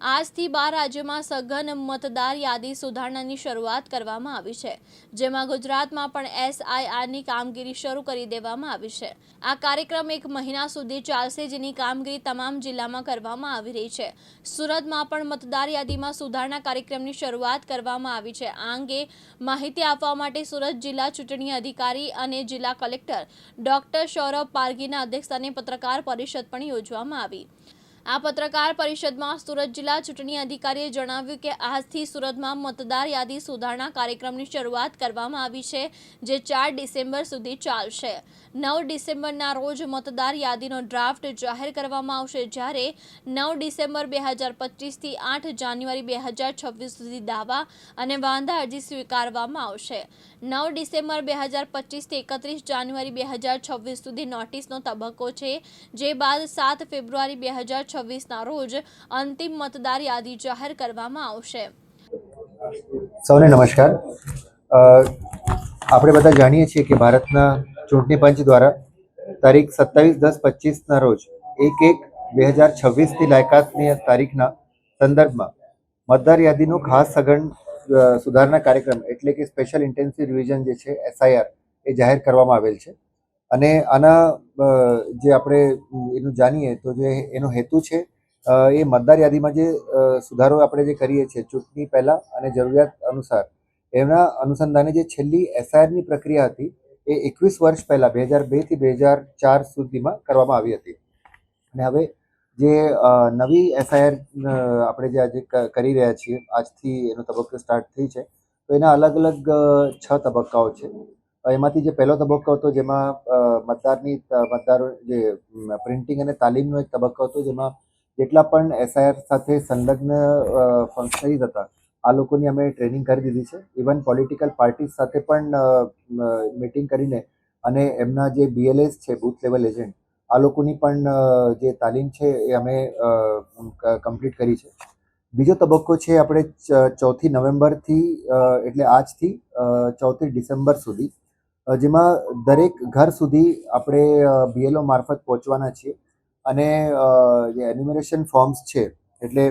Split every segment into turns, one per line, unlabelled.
આજથી બાર રાજ્યોમાં સઘન મતદાર યાદી સુધારણાની શરૂઆત કરવામાં આવી છે, જેમાં ગુજરાતમાં પણ એસઆઈઆરની કામગીરી શરૂ કરી દેવામાં આવી છે. આ કાર્યક્રમ એક મહિના સુધી ચાલશે જેની કામગીરી તમામ જિલ્લામાં કરવામાં આવી રહી છે. સુરતમાં પણ મતદાર યાદીમાં સુધારણા કાર્યક્રમની શરૂઆત કરવામાં આવી છે. આ અંગે માહિતી આપવા માટે સુરત જિલ્લા ચૂંટણી અધિકારી અને જિલ્લા કલેક્ટર ડોક્ટર સૌરભ પારગીના અધ્યક્ષસ્થાને પત્રકાર પરિષદ પણ યોજવામાં આવી. આ પત્રકાર પરિષદમાં સુરત જિલ્લા ચૂંટણી અધિકારીએ જણાવ્યું કે આજથી સુરતમાં મતદાર યાદી સુધારણા કાર્યક્રમની શરૂઆત કરવામાં આવી છે, જે ચાર ડિસેમ્બર સુધી ચાલશે. નવ ડિસેમ્બરના રોજ મતદાર યાદીનો ડ્રાફ્ટ જાહેર કરવામાં આવશે જ્યારે નવ ડિસેમ્બર બે હજાર પચીસથી આઠ જાન્યુઆરી બે હજાર છવ્વીસ સુધી દાવા અને વાંધા અરજી સ્વીકારવામાં આવશે. નવ ડિસેમ્બર બે હજાર પચીસથી એકત્રીસ જાન્યુઆરી બે હજાર છવ્વીસ સુધી નોટિસનો તબક્કો છે, જે બાદ સાત ફેબ્રુઆરી બે હજાર છવ્વીસના રોજ અંતિમ મતદાર યાદી જાહેર કરવામાં આવશે.
સૌને નમસ્કાર. આપણે બધા જાણીએ છીએ કે ભારતના ચૂંટણી પંચ દ્વારા તારીખ સત્તાવીસ દસ પચીસના રોજ એક એક બે હજાર છવ્વીસની લાયકાતની તારીખના સંદર્ભમાં મતદાર યાદીનો ખાસ સઘન સુધારણા કાર્યક્રમ એટલે કે સ્પેશિયલ ઇન્ટેન્સિવ રિવિઝન જે છે એસઆઈઆર એ જાહેર કરવામાં આવેલ છે. અને આના જે આપણે એનું જાણીએ તો જે એનો હેતુ છે એ મતદાર યાદીમાં જે સુધારો આપણે જે કરીએ છીએ, ચૂંટણી પહેલાં અને જરૂરિયાત અનુસાર એમના અનુસંધાને જે છેલ્લી એસઆઈઆરની પ્રક્રિયા હતી, એ એકવીસ વર્ષ પહેલાં, બે હજાર બેથી બે હજાર ચાર સુધીમાં કરવામાં આવી હતી. અને હવે જે નવી એસઆઈઆર આપણે જે આજે કરી રહ્યા છીએ, આજથી એનો તબક્કો સ્ટાર્ટ થઈ છે, તો એના અલગ અલગ છ તબક્કાઓ છે. એમાંથી જે પહેલો તબક્કો હતો જેમાં મતદારની મતદારો, જે પ્રિન્ટિંગ અને તાલીમનો એક તબક્કો હતો જેમાં જેટલા પણ એસઆઈઆર સાથે સંલગ્ન ફંક્શનરીઝ હતા આ લોકોની અમે ટ્રેનિંગ કરી દીધી છે. ઇવન પોલિટિકલ પાર્ટીઝ સાથે પણ મિટિંગ કરીને અને એમના જે બીએલએસ છે બૂથ લેવલ એજન્ટ આ લોકોની પણ જે તાલીમ છે એ અમે કમ્પ્લીટ કરી છે. બીજો તબક્કો છે આપણે ચોથી નવેમ્બરથી એટલે આજથી ચોથી ડિસેમ્બર સુધી જેમાં દરેક ઘર સુધી આપણે બીએલઓ મારફત પહોંચવાના છીએ. અને જે એન્યુમરેશન ફોર્મ્સ છે, એટલે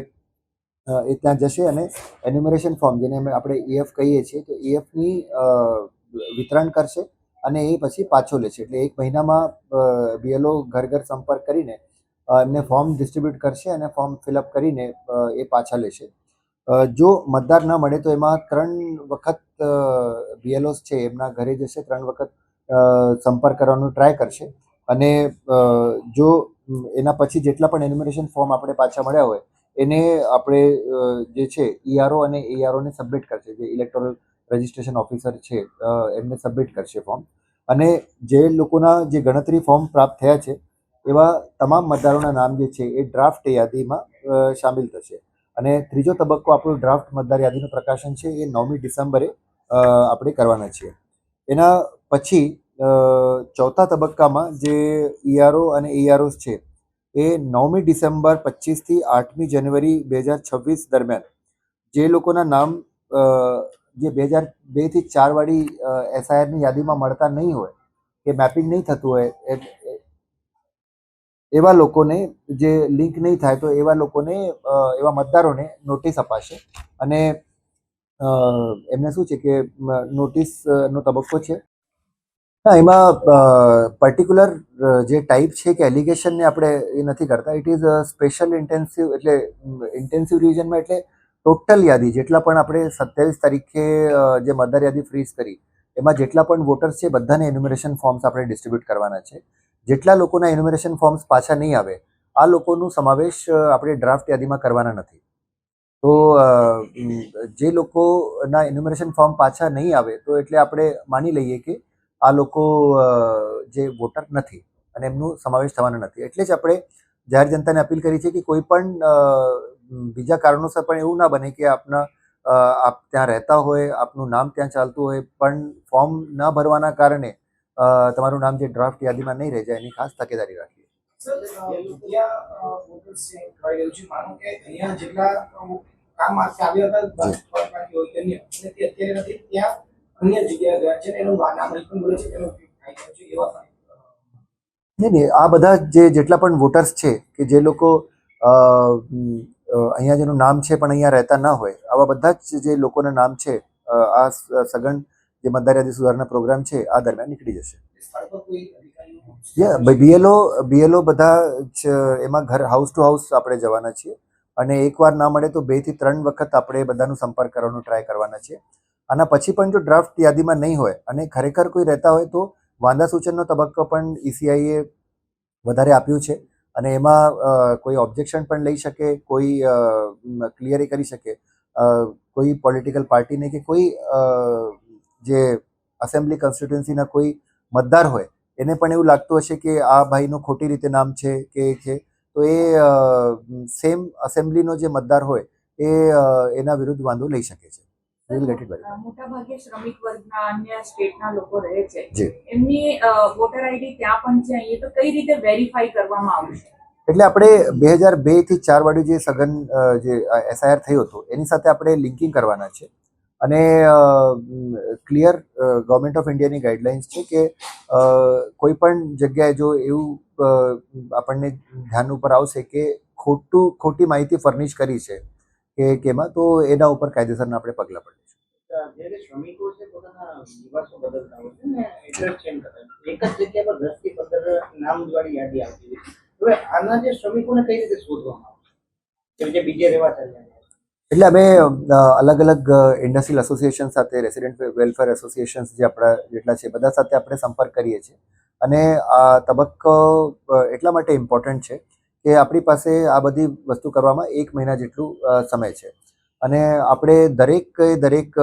એ ત્યાં જશે અને એન્યુમરેશન ફોર્મ જેને આપણે ઈએફ કહીએ છીએ, તો ઈએફની વિતરણ કરશે અને એ પછી પાછો લેશે. એટલે એક મહિનામાં બીએલઓ ઘર ઘર સંપર્ક કરીને એમને ફોર્મ ડિસ્ટ્રીબ્યુટ કરશે અને ફોર્મ ફિલઅપ કરીને એ પાછા લેશે. જો મતદાર ન મળે તો એમાં ત્રણ વખત બીએલઓસ છે, એમના ઘરે જશે, ત્રણ વખત સંપર્ક કરવાનો ટ્રાય કરશે. અને જો એના પછી જેટલા પણ એન્યુમરેશન ફોર્મ આપણે પાછા મળ્યા હોય, એને આપણે જે છે ઈઆરઓ અને એઆરઓને સબમિટ કરશે. જે ઇલેક્ટોરલ રજિસ્ટ્રેશન ઓફિસર છે એમને સબમિટ કરશે ફોર્મ અને જે લોકોના જે ગણતરી ફોર્મ પ્રાપ્ત થયા છે, એવા તમામ મતદારોના નામ જે છે, એ ડ્રાફ્ટ યાદીમાં સામેલ થશે. અને ત્રીજો તબક્કો આપણો ડ્રાફ્ટ મતદાર યાદીનું પ્રકાશન છે, એ નવમી ડિસેમ્બરે આપણે કરવાના છીએ. એના પછી ચોથા તબક્કામાં જે ઈઆરઓ અને ઈઆરઓસ છે, એ નવમી ડિસેમ્બર પચીસથી આઠમી જાન્યુઆરી બે હજાર છવ્વીસ દરમિયાન, જે લોકોના નામ જે બે હજાર બેથી ચારવાળી એસઆઈઆરની યાદીમાં મળતા નહીં હોય, કે મેપિંગ નહીં થતું હોય એવા લોકોને જે લિંક નહીં થાય તો એવા લોકોને એવા મતદારોને નોટિસ અપાશે. અને એમને શું છે કે નોટિસ નો તબક્કો છે. હા, એમાં પર્ટિક્યુલર જે ટાઈપ છે કે એલિગેશનને આપણે એ નથી કરતા. ઇટ ઇઝ સ્પેશિયલ ઇન્ટેન્સિવ એટલે ઇન્ટેન્સિવ રિવિઝનમાં એટલે ટોટલ યાદી, જેટલા પણ આપણે સત્યાવીસ તારીખે જે મતદાર યાદી ફ્રીઝ કરી, એમાં જેટલા પણ વોટર્સ છે, બધાને એન્યુમરેશન ફોર્મ્સ આપણે ડિસ્ટ્રીબ્યુટ કરવાના છે. જેટલા લોકોના એન્યુમરેશન ફોર્મ્સ પાછા નહીં આવે, આ લોકોનું સમાવેશ આપણે ડ્રાફ્ટ યાદીમાં કરવાના નથી. તો જે લોકોના એન્યુમરેશન ફોર્મ પાછા નહીં આવે, તો એટલે આપણે માની લઈએ કે આ લોકો જે વોટર નથી, અને એમનું સમાવેશ થવાના નથી. એટલે જ આપણે જાહેર જનતાને અપીલ કરી છે કે કોઈ પણ બીજા કારણોસર પણ એવું ના બને કે આપના આપ ત્યાં રહેતા હોય, આપનું નામ ત્યાં ચાલતું હોય, પણ ફોર્મ ન ભરવાના કારણે તમારું નામ જે ડ્રાફ્ટ યાદીમાં નહીં રહી જાય એની ખાસ તકેદારી રાખીએ. નહીં નહીં આ બધા જે જેટલા પણ વોટર્સ છે કે જે લોકો અહીંયા જેનું નામ છે પણ અહીંયા રહેતા ન હોય આવા બધા જ જે લોકોના નામ છે આ સઘન જે મતદાર યાદી સુધારણા પ્રોગ્રામ છે આ દરમિયાન નીકળી જશે. બીએલઓ બીએલઓ બધા એમાં ઘર હાઉસ ટુ હાઉસ આપણે જવાના છીએ. અને એકવાર ના મળે તો બેથી ત્રણ વખત આપણે બધાનો સંપર્ક કરવાનો ટ્રાય કરવાના છીએ. આના પછી પણ જો ડ્રાફ્ટ યાદીમાં નહીં હોય અને ખરેખર કોઈ રહેતા હોય તો વાંધા સૂચનનો તબક્કો પણ ઈસીઆઈએ વધારે આપ્યું છે. અને એમાં કોઈ ઓબ્જેક્શન પણ લઈ શકે કોઈ ક્લિયરી કરી શકે. કોઈ પોલિટિકલ પાર્ટીને કે કોઈ જે અસેમ્બલી કોન્સ્ટિટ્યુન્સીના કોઈ મતદાર હોય એને પણ એવું લાગતું હશે કે આ ભાઈનું ખોટી રીતે નામ છે કે છે. તો એ સેમ અસેમ્બલીનો જે મતદાર હોય એ એના વિરુદ્ધ વાંધો લઈ શકે છે. We ગેટ get
મોટા ભાગે શ્રમિક વર્ગના અન્ય સ્ટેટના લોકો રહે છે. એમની વોટર આઈડી ત્યાં પણ છે અહીંયા તો કઈ રીતે વેરીફાઈ કરવામાં આવશે?
એટલે આપણે બે હજાર બેથી ચાર વાળું જે સઘન જે એસઆઈઆર થયું હતું એની સાથે આપણે લિંકિંગ કરવાના છે. અને ક્લિયર ગવર્મેન્ટ ઓફ ઇન્ડિયાની ગાઈડલાઇન્સ છે કે કોઈ પણ જગ્યાએ જો એવું આપણને ધ્યાન ઉપર આવશે કે ખોટું, ખોટી માહિતી ફર્નિશ કરી છે કે કેમાં, તો એના ઉપર કાયદેસરના આપણે પગલાં પડીશું
આના જે શ્રમિકોને કઈ રીતે શોધવામાં આવે છે બીજે રહેવા ચાલ્યા?
એટલે અમે અલગ અલગ ઇન્ડસ્ટ્રીયલ એસોસિએશન સાથે રેસિડેન્ટ વેલફેર એસોસિએશન્સ જે આપણા જેટલા છે, બધા સાથે આપણે સંપર્ક કરીએ છીએ. અને આ તબક્કો એટલા માટે ઇમ્પોર્ટન્ટ છે કે આપણી પાસે આ બધી વસ્તુ કરવામાં એક મહિના જેટલું સમય છે. અને આપણે દરેક દરેક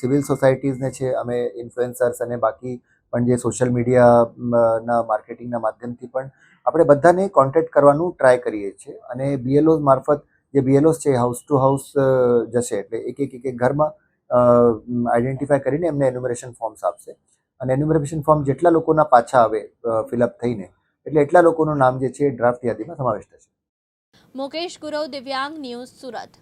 સિવિલ સોસાયટીઝને છે, અમે ઇન્ફ્લુએન્સર્સ અને બાકી પણ જે સોશિયલ મીડિયાના માર્કેટિંગના માધ્યમથી પણ આપણે બધાને કોન્ટેક્ટ કરવાનું ટ્રાય કરીએ છીએ. અને બીએલઓ મારફત જે બીએલઓસ છે હાઉસ ટુ હાઉસ જશે. એટલે એક એક એક એક ઘરમાં આઈડેન્ટિફાય કરીને એમને એન્યુમરેશન ફોર્મ્સ આપશે. અને એન્યુમરેશન ફોર્મ જેટલા લોકોના પાછા આવે ફિલઅપ થઈને, એટલે એટલા લોકોનું નામ જે છે ડ્રાફ્ટ યાદીમાં સમાવેશ થશે.
મુકેશ ગુરવ, દિવ્યાંગ ન્યૂઝ સુરત.